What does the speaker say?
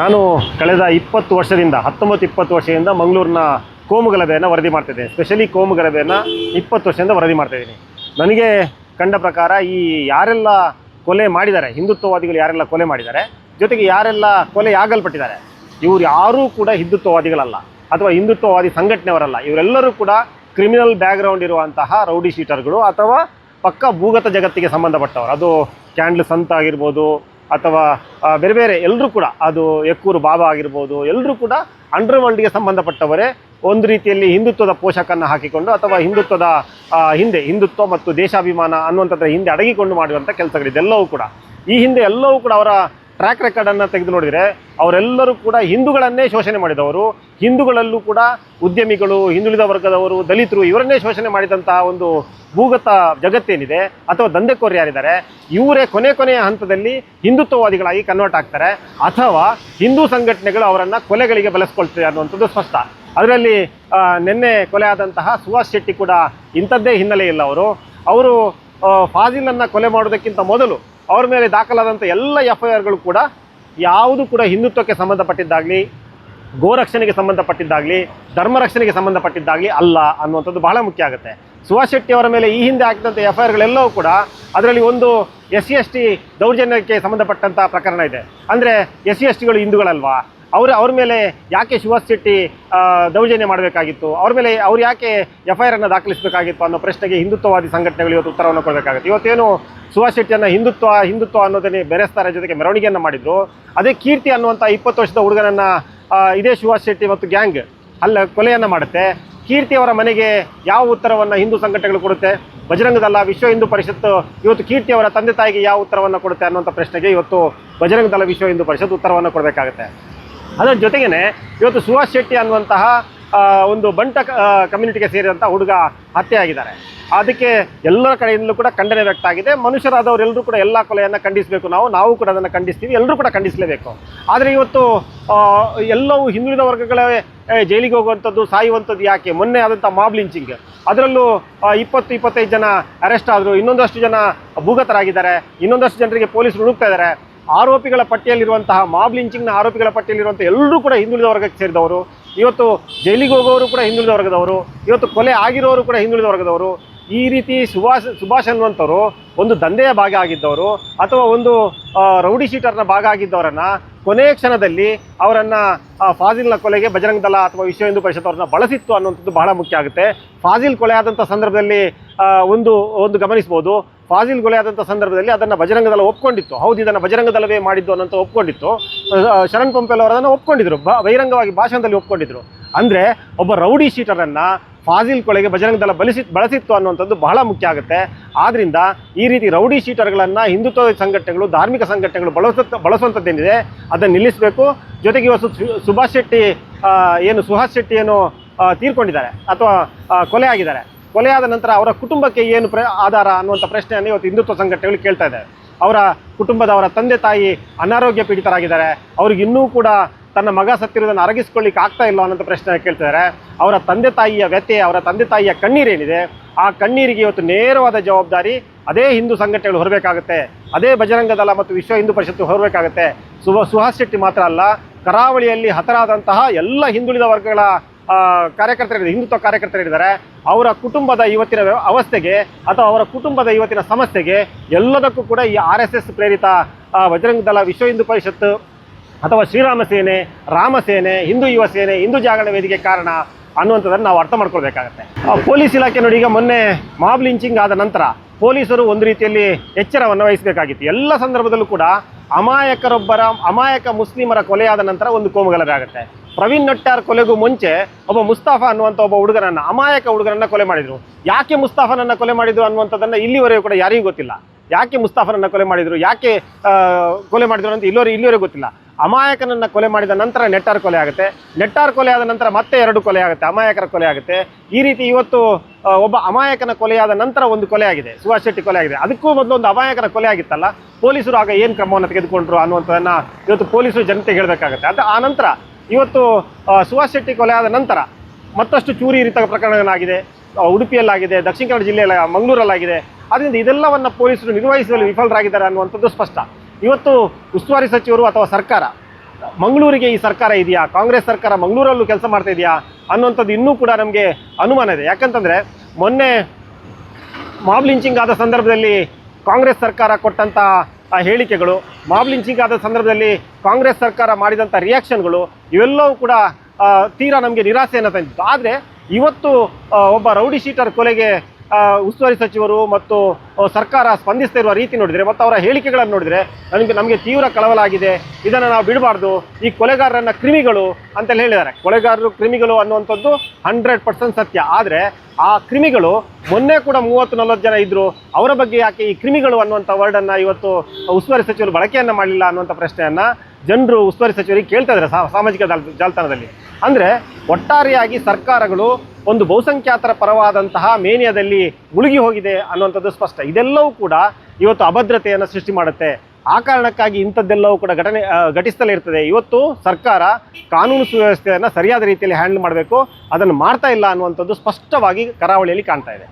ನಾನು ಕಳೆದ ಇಪ್ಪತ್ತು ವರ್ಷದಿಂದ, ಹತ್ತೊಂಬತ್ತು ಇಪ್ಪತ್ತು ವರ್ಷದಿಂದ ಮಂಗಳೂರಿನ ಕೋಮುಗಲಭೆಯನ್ನು ವರದಿ ಮಾಡ್ತಿದ್ದೆ ಸ್ಪೆಷಲಿ ಕೋಮುಗಲಭೆಯನ್ನು ಇಪ್ಪತ್ತು ವರ್ಷದಿಂದ ವರದಿ ಮಾಡ್ತಾಯಿದ್ದೀನಿ ನನಗೆ ಕಂಡ ಪ್ರಕಾರ ಈ ಯಾರೆಲ್ಲ ಕೊಲೆ ಮಾಡಿದ್ದಾರೆ, ಹಿಂದುತ್ವವಾದಿಗಳು ಯಾರೆಲ್ಲ ಕೊಲೆ ಮಾಡಿದ್ದಾರೆ, ಜೊತೆಗೆ ಯಾರೆಲ್ಲ ಕೊಲೆ ಆಗಲ್ಪಟ್ಟಿದ್ದಾರೆ, ಇವ್ರು ಯಾರೂ ಕೂಡ ಹಿಂದುತ್ವವಾದಿಗಳಲ್ಲ ಅಥವಾ ಹಿಂದುತ್ವವಾದಿ ಸಂಘಟನೆಯವರಲ್ಲ. ಇವರೆಲ್ಲರೂ ಕೂಡ ಕ್ರಿಮಿನಲ್ ಬ್ಯಾಕ್ಗ್ರೌಂಡ್ ಇರುವಂತಹ ರೌಡಿ ಶೀಟರ್ಗಳು ಅಥವಾ ಪಕ್ಕ ಭೂಗತ ಜಗತ್ತಿಗೆ ಸಂಬಂಧಪಟ್ಟವರು. ಅದು ಕ್ಯಾಂಡ್ಲ್ ಸಂತ ಆಗಿರ್ಬೋದು ಅಥವಾ ಬೇರೆ ಬೇರೆ ಎಲ್ಲರೂ ಕೂಡ, ಅದು ಎಕ್ಕೂರು ಬಾಬಾ ಆಗಿರ್ಬೋದು ಎಲ್ಲರೂ ಕೂಡ ಅಂಡರ್ವರ್ಲ್ಡ್ಗೆ ಸಂಬಂಧಪಟ್ಟವರೇ ಒಂದು ರೀತಿಯಲ್ಲಿ ಹಿಂದುತ್ವದ ಪೋಷಕನ್ನು ಹಾಕಿಕೊಂಡು ಅಥವಾ ಹಿಂದುತ್ವದ ಹಿಂದೆ, ಹಿಂದುತ್ವ ಮತ್ತು ದೇಶಾಭಿಮಾನ ಅನ್ನುವಂಥದ್ರ ಹಿಂದೆ ಅಡಗಿಕೊಂಡು ಮಾಡುವಂಥ ಕೆಲಸಗಳಿದೆಲ್ಲವೂ ಕೂಡ. ಈ ಹಿಂದೆ ಎಲ್ಲವೂ ಕೂಡ ಅವರ ಟ್ರ್ಯಾಕ್ ರೆಕಾರ್ಡನ್ನು ತೆಗೆದು ನೋಡಿದರೆ ಅವರೆಲ್ಲರೂ ಕೂಡ ಹಿಂದೂಗಳನ್ನೇ ಶೋಷಣೆ ಮಾಡಿದವರು ಹಿಂದೂಗಳಲ್ಲೂ ಕೂಡ ಉದ್ಯಮಿಗಳು, ಹಿಂದುಳಿದ ವರ್ಗದವರು, ದಲಿತರು ಇವರನ್ನೇ ಶೋಷಣೆ ಮಾಡಿದಂತಹ ಒಂದು ಭೂಗತ ಜಗತ್ತೇನಿದೆ, ಅಥವಾ ದಂಧೆಕೋರ್ ಯಾರಿದ್ದಾರೆ, ಇವರೇ ಕೊನೆ ಕೊನೆಯ ಹಂತದಲ್ಲಿ ಹಿಂದುತ್ವವಾದಿಗಳಾಗಿ ಕನ್ವರ್ಟ್ ಆಗ್ತಾರೆ, ಅಥವಾ ಹಿಂದೂ ಸಂಘಟನೆಗಳು ಅವರನ್ನು ಕೊಲೆಗಳಿಗೆ ಬಳಸ್ಕೊಳ್ತಾರೆ ಅನ್ನುವಂಥದ್ದು ಸ್ಪಷ್ಟ. ಅದರಲ್ಲಿ ನಿನ್ನೆ ಕೊಲೆ ಆದಂತಹ ಸುಭಾಷ್ ಶೆಟ್ಟಿ ಕೂಡ ಇಂಥದ್ದೇ ಹಿನ್ನೆಲೆ ಇಲ್ಲ ಅವರು. ಅವರು ಫಾಜಿಲನ್ನು ಕೊಲೆ ಮಾಡೋದಕ್ಕಿಂತ ಮೊದಲು ಅವ್ರ ಮೇಲೆ ದಾಖಲಾದಂಥ ಎಲ್ಲ ಎಫ್ ಐ ಆರ್ಗಳು ಕೂಡ ಯಾವುದು ಕೂಡ ಹಿಂದುತ್ವಕ್ಕೆ ಸಂಬಂಧಪಟ್ಟಿದ್ದಾಗಲಿ ಗೋರಕ್ಷಣೆಗೆ ಸಂಬಂಧಪಟ್ಟಿದ್ದಾಗಲಿ ಧರ್ಮ ರಕ್ಷಣೆಗೆ ಸಂಬಂಧಪಟ್ಟಿದ್ದಾಗಲಿ ಅಲ್ಲ ಅನ್ನುವಂಥದ್ದು ಬಹಳ ಮುಖ್ಯ ಆಗುತ್ತೆ. ಸುಭಾಷ್ ಶೆಟ್ಟಿ ಅವರ ಮೇಲೆ ಈ ಹಿಂದೆ ಆಗಿದ್ದಂಥ ಎಫ್ ಐ ಕೂಡ ಅದರಲ್ಲಿ ಒಂದು ಎಸ್ ಸಿ ಎಸ್ ಟಿ ದೌರ್ಜನ್ಯಕ್ಕೆ ಸಂಬಂಧಪಟ್ಟಂಥ ಪ್ರಕರಣ ಇದೆ. ಅಂದರೆ ಎಸ್ ಸಿ ಎಸ್ ಟಿಗಳು ಹಿಂದೂಗಳಲ್ವಾ? ಅವರು ಅವ್ರ ಮೇಲೆ ಯಾಕೆ ಸುಭಾಷ್ ಶೆಟ್ಟಿ ದೌರ್ಜನ್ಯ ಮಾಡಬೇಕಾಗಿತ್ತು? ಅವ್ರ ಮೇಲೆ ಅವ್ರು ಯಾಕೆ ಎಫ್ ಐ ಆರ್ ಅನ್ನು ದಾಖಲಿಸಬೇಕಾಗಿತ್ತು ಅನ್ನೋ ಪ್ರಶ್ನೆಗೆ ಹಿಂದುತ್ವವಾದಿ ಸಂಘಟನೆಗಳು ಇವತ್ತು ಉತ್ತರವನ್ನು ಕೊಡಬೇಕಾಗುತ್ತೆ. ಇವತ್ತೇನು ಸುಭಾಷ್ ಶೆಟ್ಟಿಯನ್ನು ಹಿಂದುತ್ವ ಹಿಂದುತ್ವ ಅನ್ನೋದನ್ನೇ ಬೆರೆಸ್ತಾರೆ ಜೊತೆಗೆ ಮೆರವಣಿಗೆಯನ್ನು ಮಾಡಿದ್ರು. ಅದೇ ಕೀರ್ತಿ ಅನ್ನುವಂಥ ಇಪ್ಪತ್ತು ವರ್ಷದ ಹುಡುಗನನ್ನು ಇದೇ ಸುಭಾಷ್ ಶೆಟ್ಟಿ ಮತ್ತು ಗ್ಯಾಂಗ್ ಅಲ್ಲ ಕೊಲೆಯನ್ನು ಮಾಡುತ್ತೆ. ಕೀರ್ತಿ ಅವರ ಮನೆಗೆ ಯಾವ ಉತ್ತರವನ್ನು ಹಿಂದೂ ಸಂಘಟನೆಗಳು ಕೊಡುತ್ತೆ? ಬಜರಂಗದಲ್ಲ, ವಿಶ್ವ ಹಿಂದೂ ಪರಿಷತ್ ಇವತ್ತು ಕೀರ್ತಿ ಅವರ ತಂದೆ ತಾಯಿಗೆ ಯಾವ ಉತ್ತರವನ್ನು ಕೊಡುತ್ತೆ ಅನ್ನುವಂಥ ಪ್ರಶ್ನೆಗೆ ಇವತ್ತು ಬಜರಂಗದಲ್ಲ ವಿಶ್ವ ಹಿಂದೂ ಪರಿಷತ್ ಉತ್ತರವನ್ನು ಕೊಡಬೇಕಾಗುತ್ತೆ. ಅದರ ಜೊತೆಗೇ ಇವತ್ತು ಸುಭಾಷ್ ಶೆಟ್ಟಿ ಅನ್ನುವಂತಹ ಒಂದು ಬಂಟ ಕಮ್ಯುನಿಟಿಗೆ ಸೇರಿದಂಥ ಹುಡುಗ ಹತ್ಯೆ ಆಗಿದ್ದಾರೆ ಅದಕ್ಕೆ ಎಲ್ಲರ ಕಡೆಯಿಂದಲೂ ಕೂಡ ಖಂಡನೆ ವ್ಯಕ್ತ ಮನುಷ್ಯರಾದವರೆಲ್ಲರೂ ಕೂಡ ಎಲ್ಲ ಕೊಲೆಯನ್ನು ಖಂಡಿಸಬೇಕು ನಾವು ನಾವು ಕೂಡ ಅದನ್ನು ಖಂಡಿಸ್ತೀವಿ ಎಲ್ಲರೂ ಕೂಡ ಖಂಡಿಸಲೇಬೇಕು. ಆದರೆ ಇವತ್ತು ಎಲ್ಲವೂ ಹಿಂದುಳಿದ ವರ್ಗಗಳೇ ಜೈಲಿಗೆ ಹೋಗುವಂಥದ್ದು, ಸಾಯುವಂಥದ್ದು ಯಾಕೆ? ಮೊನ್ನೆ ಆದಂಥ ಮಾಬ್ ಲಿಂಚಿಂಗ್ ಅದರಲ್ಲೂ ಇಪ್ಪತ್ತು, ಇಪ್ಪತ್ತೈದು ಜನ ಅರೆಸ್ಟ್ ಆದರು, ಇನ್ನೊಂದಷ್ಟು ಜನ ಭೂಗತರಾಗಿದ್ದಾರೆ, ಇನ್ನೊಂದಷ್ಟು ಜನರಿಗೆ ಪೊಲೀಸರು ಹುಡುಕ್ತಾ ಇದ್ದಾರೆ ಆರೋಪಿಗಳ ಪಟ್ಟಿಯಲ್ಲಿರುವಂತಹ ಮಾಬ್ ಲಿಂಚಿಂಗ್ನ ಆರೋಪಿಗಳ ಪಟ್ಟಿಯಲ್ಲಿರುವಂಥ ಎಲ್ಲರೂ ಕೂಡ ಹಿಂದುಳಿದ ವರ್ಗಕ್ಕೆ ಸೇರಿದವರು. ಇವತ್ತು ಜೈಲಿಗೆ ಹೋಗೋರು ಕೂಡ ಹಿಂದುಳಿದ ವರ್ಗದವರು ಇವತ್ತು ಕೊಲೆ ಆಗಿರೋರು ಕೂಡ ಹಿಂದುಳಿದ ವರ್ಗದವರು ಈ ರೀತಿ ಸುಭಾಷ್ ಸುಭಾಷ್ ಅನ್ನುವಂಥವ್ರು ಒಂದು ದಂಧೆಯ ಭಾಗ ಆಗಿದ್ದವರು ಅಥವಾ ಒಂದು ರೌಡಿ ಶೀಟರ್ನ ಭಾಗ ಆಗಿದ್ದವರನ್ನ ಕೊನೆಯ ಕ್ಷಣದಲ್ಲಿ ಅವರನ್ನು ಫಾಜಿಲ್ನ ಕೊಲೆಗೆ ಬಜರಂಗ ದಳ ಅಥವಾ ವಿಶ್ವ ಹಿಂದೂ ಪರಿಷತ್ ಅವ್ರನ್ನ ಬಳಸಿತ್ತು ಅನ್ನುವಂಥದ್ದು ಬಹಳ ಮುಖ್ಯ ಆಗುತ್ತೆ. ಫಾಜಿಲ್ ಕೊಲೆ ಆದಂಥ ಸಂದರ್ಭದಲ್ಲಿ ಒಂದು ಒಂದು ಗಮನಿಸ್ಬೋದು. ಫಾಜಿಲ್ ಕೊಲೆ ಆದಂಥ ಸಂದರ್ಭದಲ್ಲಿ ಅದನ್ನು ಬಜರಂಗ ದಳ ಒಪ್ಕೊಂಡಿತ್ತು. ಹೌದು, ಇದನ್ನು ಬಜರಂಗ ದಳವೇ ಮಾಡಿದ್ದು ಅನ್ನೋಂಥ ಒಪ್ಕೊಂಡಿತ್ತು. ಶರಣ್ ಪಂಪೆಲ್ ಅವರು ಅದನ್ನು ಒಪ್ಕೊಂಡಿದ್ರು ಬಹಿರಂಗವಾಗಿ ಭಾಷಣದಲ್ಲಿ ಒಪ್ಕೊಂಡಿದ್ರು. ಅಂದರೆ ಒಬ್ಬ ರೌಡಿ ಶೀಟರನ್ನು ಫಾಜಿಲ್ ಕೊಲೆಗೆ ಬಜರಂಗ ದಳ ಬಳಸಿ ಬಳಸಿತ್ತು ಅನ್ನುವಂಥದ್ದು ಬಹಳ ಮುಖ್ಯ ಆಗುತ್ತೆ. ಆದ್ದರಿಂದ ಈ ರೀತಿ ರೌಡಿ ಶೀಟರ್ಗಳನ್ನು ಹಿಂದುತ್ವ ಸಂಘಟನೆಗಳು, ಧಾರ್ಮಿಕ ಸಂಘಟನೆಗಳು ಬಳಸ ಬಳಸುವಂಥದ್ದೇನಿದೆ, ಅದನ್ನು ನಿಲ್ಲಿಸಬೇಕು. ಜೊತೆಗೆ ಇವತ್ತು ಸುಭಾಷ್ ಶೆಟ್ಟಿ ಏನು ಸುಹಾಸ್ ಶೆಟ್ಟಿ ಏನು ತೀರ್ಕೊಂಡಿದ್ದಾರೆ ಅಥವಾ ಕೊಲೆ ಆಗಿದ್ದಾರೆ. ಕೊಲೆಯಾದ ನಂತರ ಅವರ ಕುಟುಂಬಕ್ಕೆ ಏನು ಪ್ರ ಆಧಾರ ಅನ್ನುವಂಥ ಪ್ರಶ್ನೆಯನ್ನು ಇವತ್ತು ಹಿಂದುತ್ವ ಸಂಘಟನೆಗಳು ಕೇಳ್ತಾ ಇದ್ದಾರೆ ಅವರ ಕುಟುಂಬದ ಅವರ ತಂದೆ ತಾಯಿ ಅನಾರೋಗ್ಯ ಪೀಡಿತರಾಗಿದ್ದಾರೆ. ಅವ್ರಿಗೆ ಇನ್ನೂ ಕೂಡ ತನ್ನ ಮಗ ಸತ್ತಿರುವುದನ್ನು ಅರಗಿಸ್ಕೊಳ್ಳಿಕ್ಕೆ ಆಗ್ತಾ ಇಲ್ಲ ಅನ್ನೋಂಥ ಪ್ರಶ್ನೆ ಕೇಳ್ತಿದ್ದಾರೆ. ಅವರ ತಂದೆ ತಾಯಿಯ ವ್ಯಥೆ, ಅವರ ತಂದೆ ತಾಯಿಯ ಕಣ್ಣೀರೇನಿದೆ? ಆ ಕಣ್ಣೀರಿಗೆ ಇವತ್ತು ನೇರವಾದ ಜವಾಬ್ದಾರಿ, ಅದೇ ಹಿಂದೂ ಸಂಘಟನೆಗಳು ಹೊರಬೇಕಾಗುತ್ತೆ, ಅದೇ ಬಜರಂಗ ದಳ ಮತ್ತು ವಿಶ್ವ ಹಿಂದೂ ಪರಿಷತ್ತು ಹೊರಬೇಕಾಗುತ್ತೆ. ಸುಭ, ಸುಹಾಸ್ ಶೆಟ್ಟಿ ಮಾತ್ರ ಅಲ್ಲ, ಕರಾವಳಿಯಲ್ಲಿ ಹತರಾದಂತಹ ಎಲ್ಲ ಹಿಂದುಳಿದ ವರ್ಗಗಳ ಕಾರ್ಯಕರ್ತರಿದ್ದಾರೆ, ಹಿಂದುತ್ವ ಕಾರ್ಯಕರ್ತರಿದ್ದಾರೆ. ಅವರ ಕುಟುಂಬದ ಇವತ್ತಿನ ಅವಸ್ಥೆಗೆ ಅಥವಾ ಅವರ ಕುಟುಂಬದ ಇವತ್ತಿನ ಸಮಸ್ಯೆಗೆ ಎಲ್ಲದಕ್ಕೂ ಕೂಡ ಈ ಆರ್ ಎಸ್ ಎಸ್ ಪ್ರೇರಿತ ಬಜರಂಗದಳ ಬಜರಂಗ ದಳ, ವಿಶ್ವ ಹಿಂದೂ ಪರಿಷತ್ ಅಥವಾ ಶ್ರೀರಾಮ ಸೇನೆ ರಾಮಸೇನೆ ಹಿಂದೂ ಯುವ ಸೇನೆ, ಹಿಂದೂ ಜಾಗರಣ ವೇದಿಕೆ ಕಾರಣ ಅನ್ನುವಂಥದ್ದನ್ನು ನಾವು ಅರ್ಥ ಮಾಡ್ಕೊಳ್ಬೇಕಾಗತ್ತೆ. ಪೊಲೀಸ್ ಇಲಾಖೆ ನೋಡಿ, ಈಗ ಮೊನ್ನೆ ಮಾಬ್ ಲಿಂಚಿಂಗ್ ಆದ ನಂತರ ಪೊಲೀಸರು ಒಂದು ರೀತಿಯಲ್ಲಿ ಎಚ್ಚರವನ್ನು ವಹಿಸಬೇಕಾಗಿತ್ತು. ಎಲ್ಲ ಸಂದರ್ಭದಲ್ಲೂ ಕೂಡ ಅಮಾಯಕರೊಬ್ಬರ, ಅಮಾಯಕ ಮುಸ್ಲಿಮರ ಕೊಲೆಯಾದ ನಂತರ ಒಂದು ಕೋಮುಗಲಭೆ ಪ್ರವೀಣ್ ನಟ್ಟಾರ್ ಕೊಲೆಗೂ ಮುಂಚೆ ಒಬ್ಬ ಮುಸ್ತಾಫಾ ಅನ್ನುವಂಥ ಒಬ್ಬ ಹುಡುಗನನ್ನ, ಅಮಾಯಕ ಹುಡುಗನನ್ನ ಕೊಲೆ ಮಾಡಿದ್ರು. ಯಾಕೆ ಮುಸ್ತಾಫನನ್ನ ಕೊಲೆ ಮಾಡಿದ್ರು ಅನ್ನುವಂಥದ್ದನ್ನು ಇಲ್ಲಿವರೆಗೂ ಕೂಡ ಯಾರಿಗೂ ಗೊತ್ತಿಲ್ಲ. ಯಾಕೆ ಮುಸ್ತಾಫನನ್ನ ಕೊಲೆ ಮಾಡಿದ್ರು? ಯಾಕೆ ಕೊಲೆ ಮಾಡಿದ್ರು ಅಂತ ಇಲ್ಲಿವರೆಗೆ ಇಲ್ಲಿವರೆಗೂ ಗೊತ್ತಿಲ್ಲ. ಅಮಾಯಕನನ್ನ ಕೊಲೆ ಮಾಡಿದ ನಂತರ ನೆಟ್ಟಾರ್ ಕೊಲೆ ಆಗುತ್ತೆ. ನೆಟ್ಟಾರ್ ಕೊಲೆ ಆದ ನಂತರ ಮತ್ತೆ ಎರಡು ಕೊಲೆ ಆಗುತ್ತೆ. ಅಮಾಯಕರ ಕೊಲೆ ಆಗುತ್ತೆ. ಈ ರೀತಿ ಇವತ್ತು ಒಬ್ಬ ಅಮಾಯಕನ ಕೊಲೆಯಾದ ನಂತರ ಒಂದು ಕೊಲೆ ಆಗಿದೆ. ಸುಭಾಷ್ ಶೆಟ್ಟಿ ಕೊಲೆ ಆಗಿದೆ. ಅದಕ್ಕೂ ಮೊದಲು ಒಂದು ಅಮಾಯಕನ ಕೊಲೆ ಆಗಿತ್ತಲ್ಲ? ಪೊಲೀಸರು ಆಗ ಏನು ಕ್ರಮವನ್ನು ತೆಗೆದುಕೊಂಡ್ರು ಅನ್ನುವಂಥದ್ದನ್ನ ಇವತ್ತು ಪೊಲೀಸರು ಜನತೆಗೆ ಹೇಳಬೇಕಾಗುತ್ತೆ. ಅದು, ಆ ನಂತರ ಇವತ್ತು ಸುಭಾಷ್ ಶೆಟ್ಟಿ ಕೊಲೆ ಆದ ನಂತರ ಮತ್ತಷ್ಟು ಚೂರಿ ಇರಿತ ಪ್ರಕರಣಗಳಾಗಿದೆ. ಉಡುಪಿಯಲ್ಲಾಗಿದೆ, ದಕ್ಷಿಣ ಕನ್ನಡ ಜಿಲ್ಲೆಯಲ್ಲಿ, ಮಂಗಳೂರಲ್ಲಾಗಿದೆ. ಆದ್ದರಿಂದ ಇದೆಲ್ಲವನ್ನು ಪೊಲೀಸರು ನಿರ್ವಹಿಸುವಲ್ಲಿ ವಿಫಲರಾಗಿದ್ದಾರೆ ಅನ್ನುವಂಥದ್ದು ಸ್ಪಷ್ಟ. ಇವತ್ತು ಉಸ್ತುವಾರಿ ಸಚಿವರು ಅಥವಾ ಸರ್ಕಾರ, ಮಂಗಳೂರಿಗೆ ಈ ಸರ್ಕಾರ ಇದೆಯಾ? ಕಾಂಗ್ರೆಸ್ ಸರ್ಕಾರ ಮಂಗಳೂರಲ್ಲೂ ಕೆಲಸ ಮಾಡ್ತಾ ಇದೆಯಾ? ಅನ್ನುವಂಥದ್ದು ಇನ್ನೂ ಕೂಡ ನಮಗೆ ಅನುಮಾನ ಇದೆ. ಯಾಕಂತಂದರೆ ಮೊನ್ನೆ ಮಾಬ್ ಲಿಂಚಿಂಗ್ ಆದ ಸಂದರ್ಭದಲ್ಲಿ ಕಾಂಗ್ರೆಸ್ ಸರ್ಕಾರ ಕೊಟ್ಟಂಥ ಹೇಳಿಕೆಗಳು, ಮಾಬ್ ಲಿಂಚಿಂಗ್ ಆದ ಸಂದರ್ಭದಲ್ಲಿ ಕಾಂಗ್ರೆಸ್ ಸರ್ಕಾರ ಮಾಡಿದಂಥ ರಿಯಾಕ್ಷನ್ಗಳು ಇವೆಲ್ಲವೂ ಕೂಡ ತೀರಾ ನಮಗೆ ನಿರಾಸೆಯನ್ನು ತಂದಿತ್ತು. ಆದರೆ ಇವತ್ತು ಒಬ್ಬ ರೌಡಿ ಶೀಟರ್ ಕೊಲೆಗೆ ಉಸ್ತುವಾರಿ ಸಚಿವರು ಮತ್ತು ಸರ್ಕಾರ ಸ್ಪಂದಿಸ್ತಾ ಇರುವ ರೀತಿ ನೋಡಿದರೆ ಮತ್ತು ಅವರ ಹೇಳಿಕೆಗಳನ್ನು ನೋಡಿದರೆ ನಮಗೆ ನಮಗೆ ತೀವ್ರ ಕಳವಲಾಗಿದೆ ಇದನ್ನು ನಾವು ಬಿಡಬಾರ್ದು. ಈ ಕೊಲೆಗಾರರನ್ನ ಕ್ರಿಮಿಗಳು ಅಂತೆಲ್ಲ ಹೇಳಿದ್ದಾರೆ. ಕೊಲೆಗಾರರು ಕ್ರಿಮಿಗಳು ಅನ್ನುವಂಥದ್ದು ಹಂಡ್ರೆಡ್ ಪರ್ಸೆಂಟ್ ಸತ್ಯ. ಆದರೆ ಆ ಕ್ರಿಮಿಗಳು ಮೊನ್ನೆ ಕೂಡ ಮೂವತ್ತು, ನಲವತ್ತು ಜನ ಇದ್ದರು ಅವರ ಬಗ್ಗೆ ಯಾಕೆ ಈ ಕ್ರಿಮಿಗಳು ಅನ್ನುವಂಥ ವರ್ಡನ್ನು ಇವತ್ತು ಉಸ್ತುವಾರಿ ಸಚಿವರು ಬಳಕೆಯನ್ನು ಮಾಡಲಿಲ್ಲ ಅನ್ನುವಂಥ ಪ್ರಶ್ನೆಯನ್ನು ಜನರು ಉಸ್ತುವಾರಿ ಸಚಿವರಿಗೆ ಕೇಳ್ತಾ ಇದ್ದಾರೆ ಸಾಮಾಜಿಕ ಜಾಲ, ಜಾಲತಾಣದಲ್ಲಿ. ಅಂದರೆ ಒಟ್ಟಾರೆಯಾಗಿ ಸರ್ಕಾರಗಳು ಒಂದು ಬಹುಸಂಖ್ಯಾತರ ಪರವಾದಂತಹ ಮೇನಿಯಾದಲ್ಲಿ ಮುಳುಗಿ ಹೋಗಿದೆ ಅನ್ನುವಂಥದ್ದು ಸ್ಪಷ್ಟ. ಇದೆಲ್ಲವೂ ಕೂಡ ಇವತ್ತು ಅಭದ್ರತೆಯನ್ನು ಸೃಷ್ಟಿ ಮಾಡುತ್ತೆ. ಆ ಕಾರಣಕ್ಕಾಗಿ ಇಂಥದ್ದೆಲ್ಲವೂ ಕೂಡ ಘಟನೆ ಘಟಿಸ್ತಲೇ ಇರ್ತದೆ. ಇವತ್ತು ಸರ್ಕಾರ ಕಾನೂನು ಸುವ್ಯವಸ್ಥೆಯನ್ನು ಸರಿಯಾದ ರೀತಿಯಲ್ಲಿ ಹ್ಯಾಂಡಲ್ ಮಾಡಬೇಕು, ಅದನ್ನು ಮಾಡ್ತಾ ಇಲ್ಲ ಅನ್ನುವಂಥದ್ದು ಸ್ಪಷ್ಟವಾಗಿ ಕರಾವಳಿಯಲ್ಲಿ ಕಾಣ್ತಾ ಇದೆ.